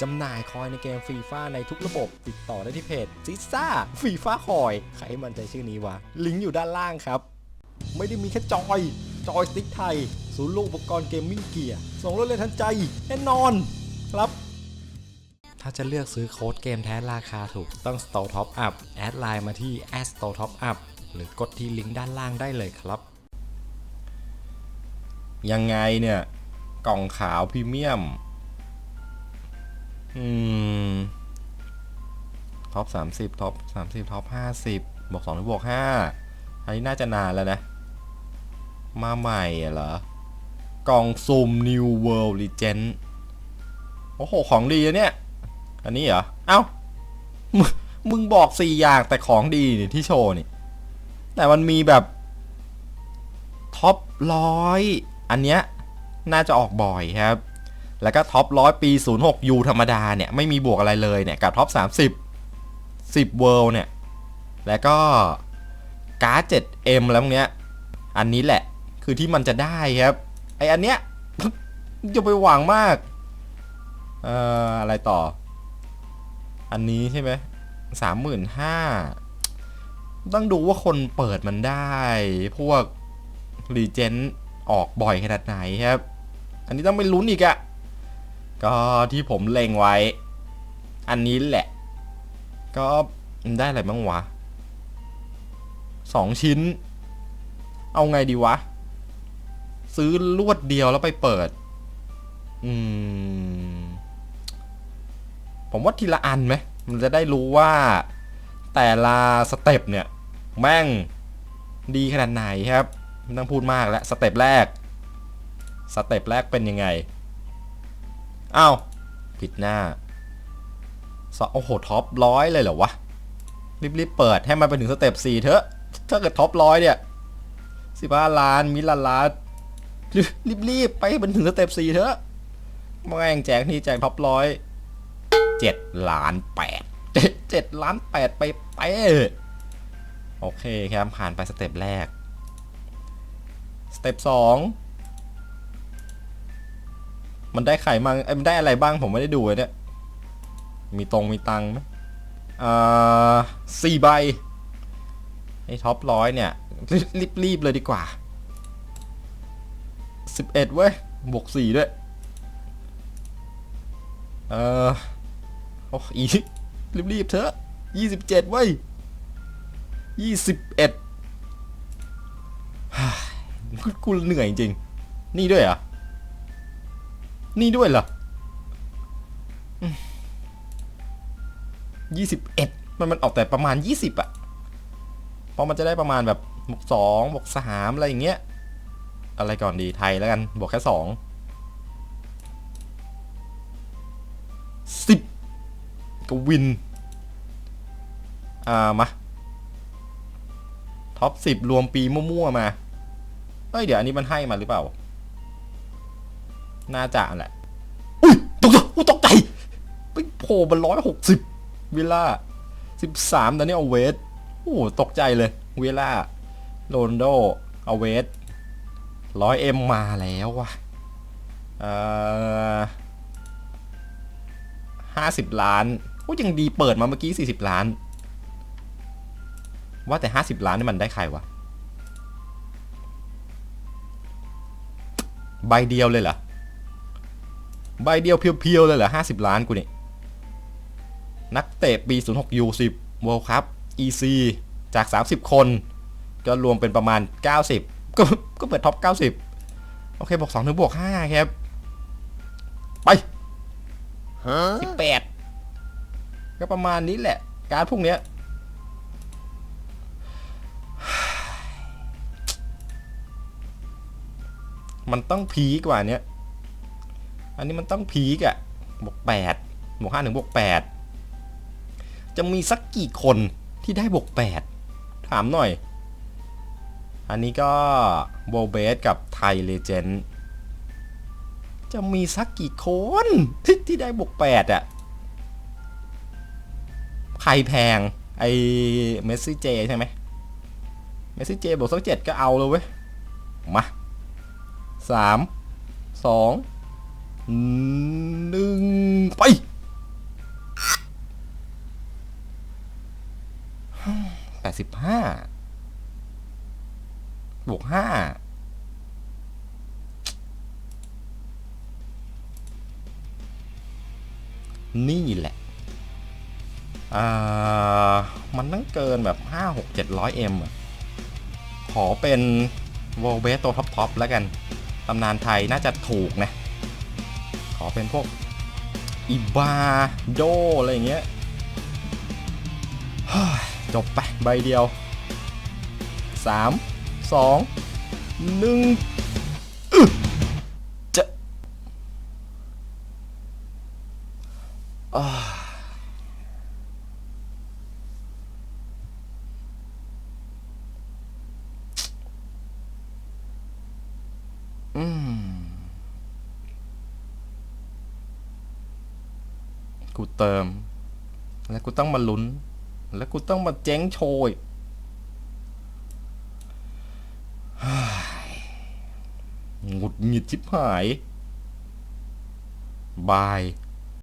จำหน่ายคอยในเกมฟีฟ้าในทุกระบบ ติดต่อได้ที่เพจซิซ่าฟีฟ้าคอย ใครมันใจชื่อนี้วะ ลิงก์อยู่ด้านล่างครับ ไม่ได้มีแค่จอย จอยสติ๊กไทย ศูนย์รวมอุปกรณ์เกมมิ่งเกียร์ส่งรถเลยทันใจ แน่นอนครับ ถ้าจะเลือกซื้อโค้ดเกมแท้ราคาถูกต้อง Store Top Up แอดไลน์มาที่ @store top up หรือกดที่ลิงก์ด้านล่างได้เลยครับ ยังไงเนี่ย กล่องขาวพรีเมียม อืม ท็อป30ท็อป30ท็อป50บบวก2หรือบวก5อันนี้น่าจะนานแล้วนะ มาใหม่เหรอ กล่องซุ่ม New World Legend โอ้โห ของดีอะเนี่ย อันนี้เหรอ เอ้ามึงมึงบอกสี่อย่างแต่ของดีนี่ที่โชว์นี่ แต่มันมีแบบ ท็อปร้อย อันเนี้ย น่าจะออกบ่อยครับ แล้วก็ท็อปร้อยปี 06 U ธรรมดาเนี่ย ไม่มีบวกอะไรเลยเนี่ย กับท็อป 30 10 World เนี่ย แล้วก็การ์ด 7M แล้วพวกเนี้ย อันนี้แหละคือที่มันจะได้ครับ ไออันเนี้ยจะไปหวังมาก เอ่อ อะไรต่อ อันนี้ใช่ไหมสามหมื่นห้าต้องดูว่าคนเปิดมันได้ พวกรีเจนออกบ่อยขนาดไหนครับ อันนี้ต้องไปลุ้นอีกอะ ก็ที่ผมเล็งไว้ อันนี้แหละ ก็ได้อะไรบ้างวะสองชิ้น เอาไงดีวะ ซื้อลวดเดียวแล้วไปเปิด อืม ผมว่าทีละอันไหม มันจะได้รู้ว่า แต่ละสเต็ปเนี่ย แม่งดีขนาดไหนครับ ไม่ต้องพูดมากแล้ว สเต็ปแรก สเต็ปแรกเป็นยังไง อ้าวผิดหน้าสโอ้โหท็อปร้อยเลยเหรอวะรีบๆเปิดให้มันไปถึงสเต็ปสี่เถอะถ้าเกิดท็อปร้อยเนี่ยสิบห้าล้านมิลลานล้านรีบๆไปให้มันถึงสเต็ปสี่เถอะแม่งแจกนี่แจกท็อปร้อยเจ็ดล้านแปดเจ็ดล้านแปดไปไปโอเคครับผ่านไปสเต็ปแรกสเต็ปสอง มันได้ไข่มังเอ้มันได้อะไรบ้างผมไม่ได้ดูเลยเนี่ย มีตรงมีตังค์ไหมอ่าสี่ใบไอ้ท็อปร้อยเนี่ย รีบรีบเลยดีกว่าสิบเอ็ดเว้ย บวกสี่ด้วย เออโอ้อีกรีบเถอะยี่สิบเจ็ดเว้ยยี่สิบเอ็ดกูเหนื่อยจริง นี่ด้วยเหรอ นี่ด้วยเหรอยี่สิบเอ็ดมันมันออกแต่ประมาณยี่สิบอะเพราะมันจะได้ประมาณแบบบวกสองบวกสามอะไรอย่างเงี้ย อะไรก่อนดีไทยแล้วกัน บวกแค่สองสิบก็วิน อ่า มา ท็อปสิบรวมปีมั่วๆมาเฮ้ย เดี๋ยวอันนี้มันให้มาหรือเปล่า น่าจะแหละ อุ้ยตกใจอุ๊ยตกใจไปโผล่มาร้อยหกสิบวิลล่าสิบสามตอนนี้เอาเวสโอ้ตกใจเลยวิลล่าโรนโดเอาเวสร้อยเอ็มมาแล้วว่ะอ่อห้าสิบล้านโอ้ยังดีเปิดมาเมื่อกี้สี่สิบล้าน ว่าแต่ห้าสิบล้านนี่มันได้ใครวะ ใบเดียวเลยเหรอ ใบเดียวเพียวๆเลยเหรอห้าสิบล้านกูนี่ นักเตะปี 06 U10 World Cup EC จาก 30 คน ก็รวมเป็นประมาณ 90 ก็ก็เปิดท็อป 90 โอเคบวก2ถึงบวก5ครับ ไป18ก็ประมาณนี้แหละ การดพวกเนี้ยมันต้องพีกกว่าเนี้ย อันนี้มันต้องพีกอะบวกแปดบวกห้าถึงบวกแปดจะมีสักกี่คนที่ได้บวกแปดถามหน่อย อันนี้ก็โบเบสกับไทยเลเจนด์จะมีสักกี่คนที่ที่ได้บวกแปดอะใครแพง ไอเมสซี่เจใช่ไหมเมสซี่เจบวกสักเจ็ดก็เอาเลยเว้ย มาสามสอง หนึ่งไปแปดสิบห้าบวกห้านี่แหละ อ่า มันต้องเกินแบบห้าหกเจ็ดร้อยเอ็มขอเป็นวอลเบสตัวท็อปๆแล้วกัน ตำนานไทยน่าจะถูกนะ ขอเป็นพวกอีบาโดอะไรอย่างเงี้ยจบไปใบเดียว 3 2 1อึ๊ะจะอ่าอืม กูเติม แล้วกูต้องมาลุ้น แล้วกูต้องมาเจ๊งโชยเฮ้ยหงุดหงิดชิบหาย บาย